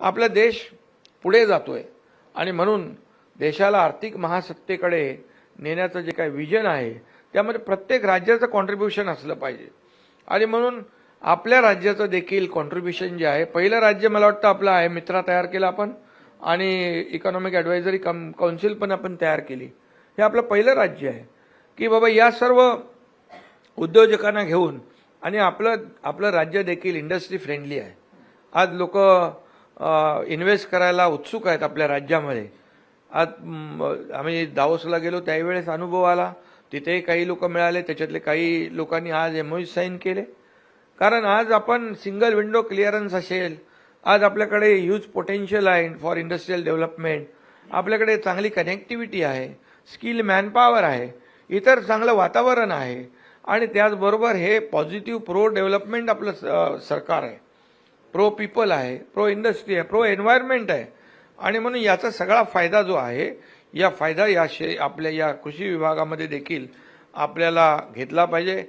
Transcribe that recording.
आपला देश पुढे जातो आहे आणि म्हणून देशाला आर्थिक महासत्तेकडे नेण्याचं जे काही विजन आहे त्यामध्ये प्रत्येक राज्याचं कॉन्ट्रीब्युशन असलं पाहिजे. आणि म्हणून आपल्या राज्याचं देखील कॉन्ट्रीब्युशन जे आहे पहिलं राज्य मला वाटतं आपलं आहे मित्रा तयार केला आपण आणि इकॉनॉमिक ॲडवायझरी कम काउन्सिल पण आपण तयार केली. हे आपलं पहिलं राज्य आहे. की बाबा या सर्व उद्योजकांना घेऊन आणि आपलं आपलं राज्य देखील इंडस्ट्री फ्रेंडली आहे. आज लोक इन्व्हेस्ट करायला उत्सुक आहेत आपल्या राज्यामध्ये. आज आम्ही दावोसला गेलो त्यावेळेस अनुभव आला. तिथेही काही लोक मिळाले त्याच्यातले काही लोकांनी आज एमओ साईन केले. कारण आज आपण सिंगल विंडो क्लिअरन्स असेल आज आपल्याकडे ह्यूज पोटेन्शियल आहे फॉर इंडस्ट्रीयल डेव्हलपमेंट आपल्याकडे चांगली कनेक्टिव्हिटी आहे स्किल मॅनपॉवर आहे इतर चांगलं वातावरण आहे. आणि त्याचबरोबर हे पॉझिटिव्ह प्रो डेव्हलपमेंट आपलं स- सरकार आहे. प्रो पीपल आहे प्रो इंडस्ट्री आहे प्रो एन्व्हायरमेंट आहे. आणि म्हणून याचा सगळा फायदा जो आहे या फायदा या शे आपल्या या कृषी विभागामध्ये देखील आपल्याला घेतला पाहिजे.